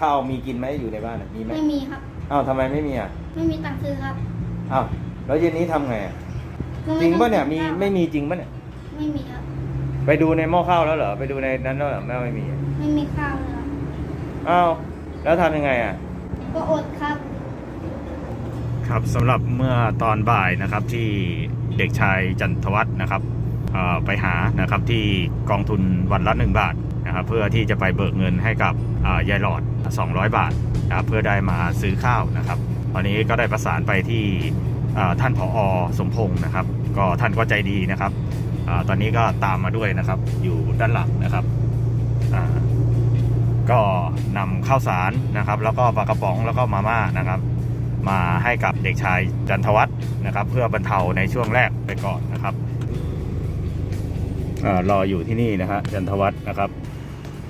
ข้าวมีกินไหมอยู่ในบ้านอะมีไหมไม่มีครับ อ้าวทำไมไม่มีอะไม่มีตังค์ซื้อครับอ้าวแล้วเย็นนี้ทำไงอะก็จริงต้องปะเนี่ยมีซื้อข้าวไม่มีจริงปะเนี่ยไม่มีครับ ไปดูในหม้อข้าวแล้วเหรอไปดูในนั้นแล้วเหรอแม่ไม่มีอะไม่มีข้าวเลยครับอ้าวแล้วทำยังไงอะ ก็อดครับ ครับสำหรับเมื่อตอนบ่ายนะครับที่เด็กชายจันทวัฒน์นะครับเอ่อ ไปหานะครับที่กองทุนวันละ 1 บาทนะครับเพื่อที่จะไปเบิกเงินให้กับยายหลอด 200 บาทนะครับเพื่อได้มาซื้อข้าวนะครับ ตอนนี้ก็ได้ประสานไปที่ท่านผอสมพงศ์นะครับ ก็ท่านก็ใจดีนะครับอตอนนี้ก็ตามมาด้วยนะครับอยู่ด้านหลังนะครับก็นำข้าวสารนะครับ แล้วก็ปลากระป๋องแล้วก็มาม่านะครับ มาให้กับเด็กชายจันทวัฒน์นะครับ เพื่อบรรเทาในช่วงแรกไปก่อนนะครับ รออยู่ที่นี่นะฮะจันทวัฒน์นะครับ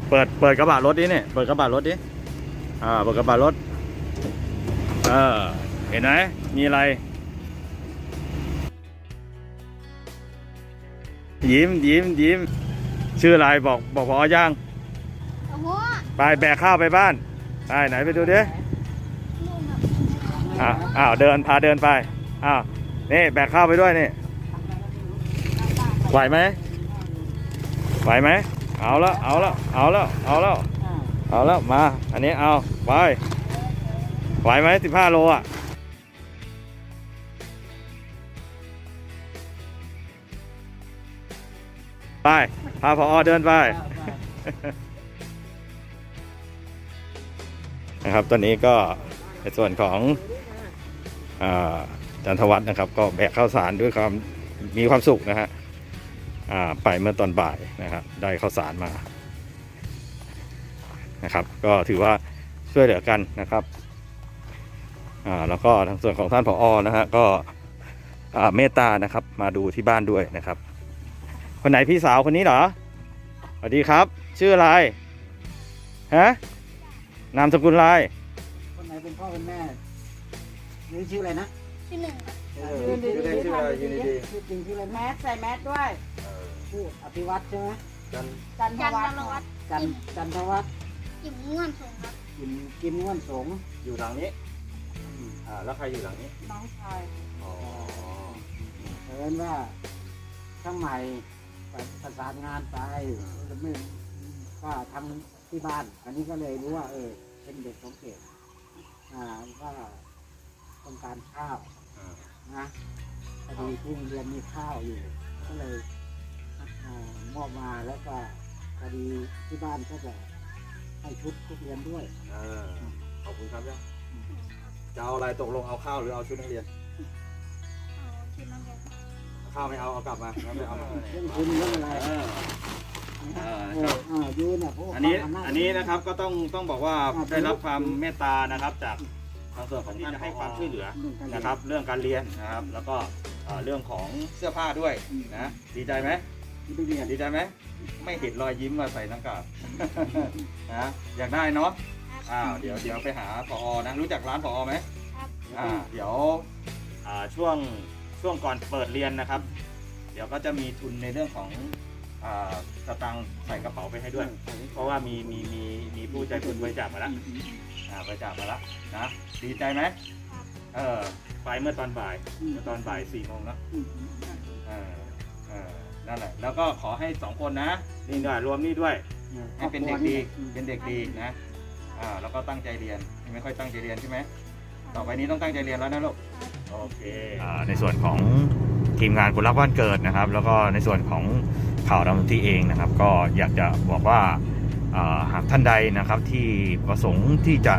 เปิดเปิดกระบะรถดิเนี่ยเปิดกระบะรถดิอ่าเปิดกระบะรถเออเห็นไหมมีอะไร ยิ้มยิ้มยิ้มชื่ออะไรบอกบอกพอย่างโอ้โหไปแบกข้าวไปบ้านไปไหนไปดูดิลูกครับอ้าวอ้าวเดินพาเดินไปอ้าวนี่แบกข้าวไปด้วยนี่ไหวไหม ไหวไหมเอาแล้วเอาแล้วเอาแล้วเอาแล้วเอาแล้วมา อันนี้เอาไปไหวไหมสิบห้าโลอะไปพาพอเดินไปนะครับตอนนี้ก็ในส่วนของอาจันทวัฒน์นะครับ ก็แบกข้าวสารด้วยความมีความสุขนะฮะอ่า ไปเมื่อตอนบ่ายนะครับ ได้ข้าวสารมานะครับ ก็ถือว่าช่วยเหลือกันนะครับอ่าแล้วก็ทางส่วนของท่านผอนะฮะก็อ่าเมตตานะครับ มาดูที่บ้านด้วยนะครับ คนไหนพี่สาวคนนี้เหรอสวัสดีครับ ชื่ออะไรฮะนามสกุลอะไรคนไหนเป็นพ่อเป็นแม่นี่ชื่ออะไรนะที่หนึ่งครับเออชื่อเล่นชื่ออะไรยืนดีชื่อจริงชื่ออะไรแมนะสใส่แมสด้วย ชื่ออภิวัตใช่ไหมกันจันทยันวัตฒน์ลวัดจันจันทวัฒน์จิ๋มง่วนส่งครับกินกินง่วนสงฆ์อยู่หลังนี้อ่าแล้วใครอยู่หลังนี้น้องชายอ๋อเห็นว่าช่างใหม่ประสานงานไปแล้วไม่ว่าทำที่บ้าน อันนี้ก็เลยรู้ว่า เออ เป็นเด็กของเขตอ่าว่าต้องการข้าวนะพอดีที่โรงเรียนมีข้าวอยู่ ก็เลยอ่า มอบมาแล้วก็พอดีที่บ้านก็จะให้ชุดทุกเรียนด้วยเออขอบคุณครับเนี่ยจะเอาอะไรตกลงเอาข้าวหรือเอาชุดนักเรียนเอาที่นั่นเลยครับข้าวไม่เอาเอากลับมาแล้วไม่เอามาเรื่องคุณเรื่องอะไรเออ เอเอออเออยืนเนี่ยเพราะว่าอันนี้ความสามารถอันนี้นะครับก็ต้องต้องบอกว่าอ่าได้รับความเมตตานะครับ จากทางส่วนของที่จะให้ความช่วยเหลือ เรื่องการเรียนะครับเรื่องการเรียนนะครับแล้วก็เอ่อเรื่องของเสื้อผ้าด้วยนะดีใจไหมที่ ไปเรียนดีใจไหมไม่เห็นรอยยิ้มว่าใส่หน้ากาก นะอยากได้เนาะอ้าวเดี๋ยวเดี๋ยวไปหาพอนะรู้จักร้านพอไหมครับอ่าเดี๋ยวอ่าช่วงช่วงก่อนเปิดเรียนนะครับ เดี๋ยวก็จะมีทุนในเรื่องของอ่าสตังค์ใส่กระเป๋าไปให้ด้วย เพราะว่ามีมีมีมีผู้ใจบุญบริจาคมาแล้วอ่าบริจาคมาแล้วนะดีใจไหมเออไปเมื่อตอนบ่ายเมื่อตอนบ่ายสี่โมงเนอะอืมเออเออ นั่นแหละแล้วก็ขอให้สองคนนะนี่ด้วยรวมนี่ด้วย ให้เป็นเด็กดีอืมเป็นเด็กดีนะ อ่า แล้วก็ตั้งใจเรียน ไม่ค่อยตั้งใจเรียนใช่ไหม ต่อไปนี้ต้องตั้งใจเรียนแล้วนะลูก โอเคอ่าในส่วนของทีมงานคนรักบ้านเกิดนะครับ แล้วก็ในส่วนของข่าวดำที่เองนะครับ ก็อยากจะบอกว่าอ่าหากท่านใดนะครับที่ประสงค์ที่จะ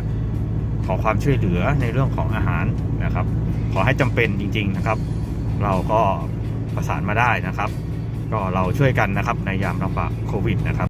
ขอความช่วยเหลือในเรื่องของอาหารนะครับ ขอให้จำเป็นจริง ๆนะครับ เราก็ประสานมาได้นะครับ ก็เราช่วยกันนะครับในยามลำบากโควิดนะครับ